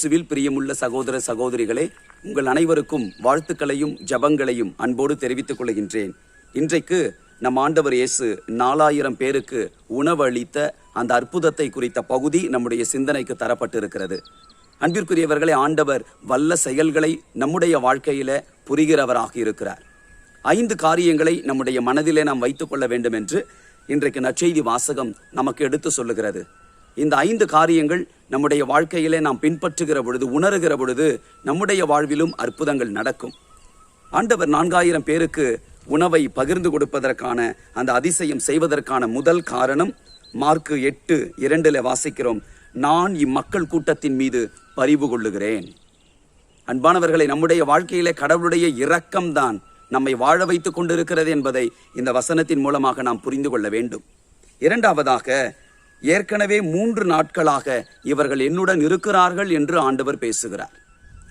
இயேசுவில் பிரியமுள்ள சகோதர சகோதரிகளே உங்கள் அனைவருக்கும் வாழ்த்துக்களையும் ஜபங்களையும் அன்போடு தெரிவித்துக் கொள்கின்றேன். இன்றைக்கு நம் ஆண்டவர் இயேசு நாலாயிரம் பேருக்கு உணவு அளித்த அந்த அற்புதத்தை குறித்த பகுதி நம்முடைய சிந்தனைக்கு தரப்பட்டிருக்கிறது. அன்பிற்குரியவர்களே ஆண்டவர் வல்ல செயல்களை நம்முடைய வாழ்க்கையில புரிகிறவராக இருக்கிறார். ஐந்து காரியங்களை நம்முடைய மனதிலே நாம் வைத்துக்கொள்ள வேண்டும் என்று இன்றைக்கு நற்செய்தி வாசகம் நமக்கு எடுத்து சொல்லுகிறது. இந்த ஐந்து காரியங்கள் நம்முடைய வாழ்க்கையிலே நாம் பின்பற்றுகிற பொழுது உணர்கிற பொழுது நம்முடைய வாழ்விலும் அற்புதங்கள் நடக்கும். ஆண்டவர் நான்காயிரம் பேருக்கு உணவை பகிர்ந்து கொடுப்பதற்கான அந்த அதிசயம் செய்வதற்கான முதல் காரணம் மார்க்கு எட்டு இரண்டில் வாசிக்கிறோம் நான் இம்மக்கள் கூட்டத்தின் மீது பரிவு கொள்ளுகிறேன். அன்பானவர்களை நம்முடைய வாழ்க்கையிலே கடவுளுடைய இரக்கம்தான் நம்மை வாழ வைத்துக் கொண்டிருக்கிறது என்பதை இந்த வசனத்தின் மூலமாக நாம் புரிந்து கொள்ள வேண்டும். இரண்டாவதாக ஏற்கனவே மூன்று நாட்களாக இவர்கள் என்னுடன் இருக்கிறார்கள் என்று ஆண்டவர் பேசுகிறார்.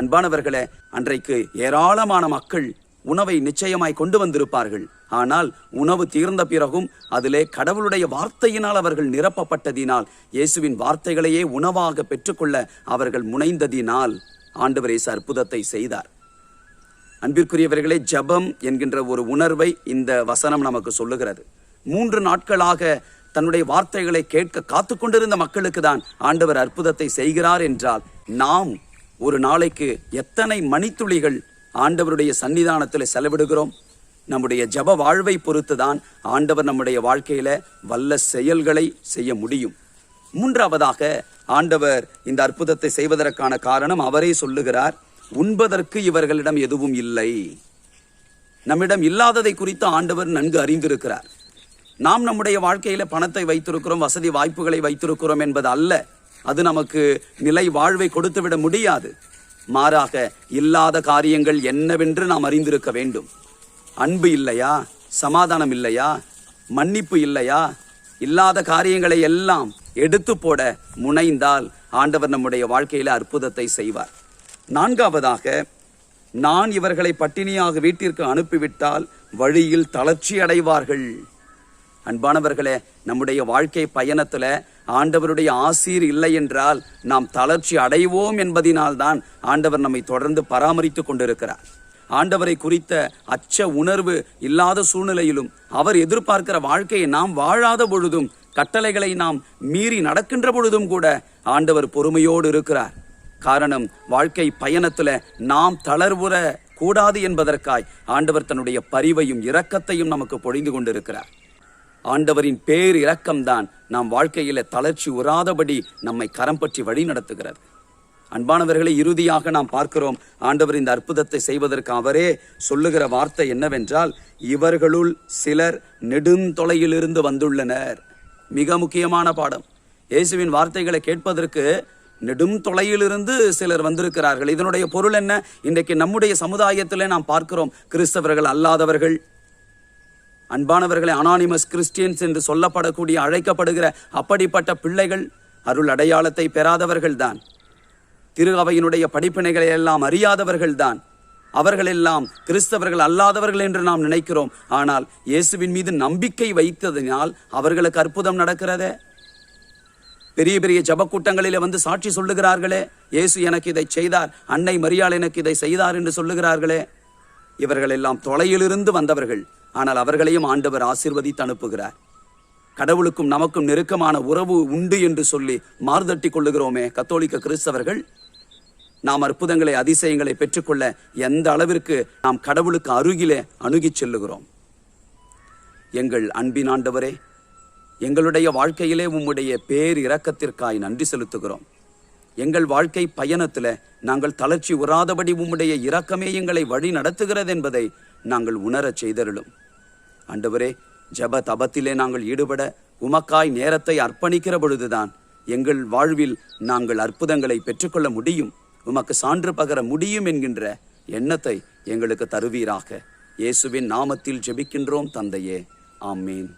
அன்பானவர்களே அன்றைக்கு ஏராளமான மக்கள் உணவை நிச்சயமாய் கொண்டு வந்திருப்பார்கள். ஆனால் உணவு தீர்ந்த பிறகும் அதிலே கடவுளுடைய வார்த்தையினால் அவர்கள் நிரப்பப்பட்டதினால் இயேசுவின் வார்த்தைகளையே உணவாக பெற்றுக்கொள்ள அவர்கள் முனைந்ததினால் ஆண்டவர் இயேசு அற்புதத்தை செய்தார். அன்பிற்குரியவர்களே ஜபம் என்கின்ற ஒரு உணர்வை இந்த வசனம் நமக்கு சொல்லுகிறது. மூன்று நாட்களாக தன்னுடைய வார்த்தைகளை கேட்க காத்து கொண்டிருந்த மக்களுக்கு தான் ஆண்டவர் அற்புதத்தை செய்கிறார் என்றால் நாம் ஒரு நாளைக்கு எத்தனை மணித்துளிகள் ஆண்டவருடைய சன்னிதானத்தில் செலவிடுகிறோம்? நம்முடைய ஜப வாழ்வை பொறுத்து தான் ஆண்டவர் நம்முடைய வாழ்க்கையில வல்ல செயல்களை செய்ய முடியும். மூன்றாவதாக ஆண்டவர் இந்த அற்புதத்தை செய்வதற்கான காரணம் அவரே சொல்லுகிறார் உண்பதற்கு இவர்களிடம் எதுவும் இல்லை. நம்மிடம் இல்லாததை குறித்து ஆண்டவர் நன்கு அறிந்திருக்கிறார். நாம் நம்முடைய வாழ்க்கையில பணத்தை வைத்திருக்கிறோம் வசதி வாய்ப்புகளை வைத்திருக்கிறோம் என்பது அல்ல. அது நமக்கு நிலை வாழ்வை கொடுத்துவிட முடியாது. மாறாக இல்லாத காரியங்கள் என்னவென்று நாம் அறிந்திருக்க வேண்டும். அன்பு இல்லையா? சமாதானம் இல்லையா? மன்னிப்பு இல்லையா? இல்லாத காரியங்களை எல்லாம் எடுத்து போட முனைந்தால் ஆண்டவர் நம்முடைய வாழ்க்கையில அற்புதத்தை செய்வார். நான்காவதாக நான் இவர்களை பட்டினியாக வீட்டிற்கு அனுப்பிவிட்டால் வழியில் தளர்ச்சி அடைவார்கள். அன்பானவர்களே நம்முடைய வாழ்க்கை பயணத்துல ஆண்டவருடைய ஆசீர் இல்லை என்றால் நாம் தளர்ச்சி அடைவோம் என்பதினால்தான் ஆண்டவர் நம்மை தொடர்ந்து பராமரித்துக் கொண்டிருக்கிறார். ஆண்டவரை குறித்த அச்ச உணர்வு இல்லாத சூழ்நிலையிலும் அவர் எதிர்பார்க்கிற வாழ்க்கையை நாம் வாழாத பொழுதும் கட்டளைகளை நாம் மீறி நடக்கின்ற பொழுதும் கூட ஆண்டவர் பொறுமையோடு இருக்கிறார். காரணம் வாழ்க்கை பயணத்துல நாம் தளர்வுற கூடாது என்பதற்காய் ஆண்டவர் தன்னுடைய பரிவையும் இரக்கத்தையும் நமக்கு பொழிந்து கொண்டிருக்கிறார். ஆண்டவரின் பேர் இலக்கம்தான் நாம் வாழ்க்கையில் தளர்ச்சி உறாதபடி நம்மை கரம் பற்றி வழி நடத்துகிறது அன்பானவர்களை இறுதியாக நாம் பார்க்கிறோம் ஆண்டவர் இந்த அற்புதத்தை செய்வதற்கு அவரே சொல்லுகிற வார்த்தை என்னவென்றால் இவர்களுள் சிலர் நெடுந்தொலையிலிருந்து வந்துள்ளனர். மிக முக்கியமான பாடம். இயேசுவின் வார்த்தைகளை கேட்பதற்கு நெடும் தொலையிலிருந்து சிலர் வந்திருக்கிறார்கள். இதனுடைய பொருள் என்ன? இன்றைக்கு நம்முடைய சமுதாயத்திலே நாம் பார்க்கிறோம் கிறிஸ்தவர்கள் அல்லாதவர்கள் அன்பானவர்களை அனானிமஸ் கிறிஸ்டியன்ஸ் என்று சொல்லப்படக்கூடிய அழைக்கப்படுகிற அப்படிப்பட்ட பிள்ளைகள் அருள் அடையாளத்தை பெறாதவர்கள்தான் திரு அவையினுடைய படிப்பினைகளை எல்லாம் அறியாதவர்கள்தான் அவர்களெல்லாம் அவர்கள் எல்லாம் கிறிஸ்தவர்கள் அல்லாதவர்கள் என்று நாம் நினைக்கிறோம். ஆனால் இயேசுவின் மீது நம்பிக்கை வைத்ததினால் அவர்களுக்கு அற்புதம் நடக்கிறதே. பெரிய பெரிய ஜப வந்து சாட்சி சொல்லுகிறார்களே இயேசு எனக்கு இதை செய்தார் அன்னை மரியாள் எனக்கு இதை செய்தார் என்று சொல்லுகிறார்களே. இவர்கள் எல்லாம் தொலையிலிருந்து வந்தவர்கள். ஆனால் அவர்களையும் ஆண்டவர் ஆசீர்வதித்து அனுப்புகிறார். கடவுளுக்கும் நமக்கும் நெருக்கமான உறவு உண்டு என்று சொல்லி மார்தட்டி கொள்ளுகிறோமே கத்தோலிக்க கிறிஸ்தவர்கள். நாம் அற்புதங்களை அதிசயங்களை பெற்றுக்கொள்ள எந்த அளவிற்கு நாம் கடவுளுக்கு அருகிலே அணுகிச் செல்லுகிறோம். எங்கள் அன்பின் ஆண்டவரே எங்களுடைய வாழ்க்கையிலே உம்முடைய பேர் இரக்கத்திற்காய் நன்றி செலுத்துகிறோம். எங்கள் வாழ்க்கை பயணத்துல நாங்கள் தளர்ச்சி உறாதபடி உம்முடைய இரக்கமே எங்களை வழி நடத்துகிறது என்பதை நாங்கள் உணரச் செய்தருளும். ஆண்டவரே ஜப தபத்திலே நாங்கள் ஈடுபட உமக்காய் நேரத்தை அர்ப்பணிக்கிற பொழுதுதான் எங்கள் வாழ்வில் நாங்கள் அற்புதங்களை பெற்றுக்கொள்ள முடியும். உமக்கு சான்று பகர முடியும் என்கின்ற எண்ணத்தை எங்களுக்கு தருவீராக. இயேசுவின் நாமத்தில் ஜெபிக்கின்றோம் தந்தையே. ஆமேன்.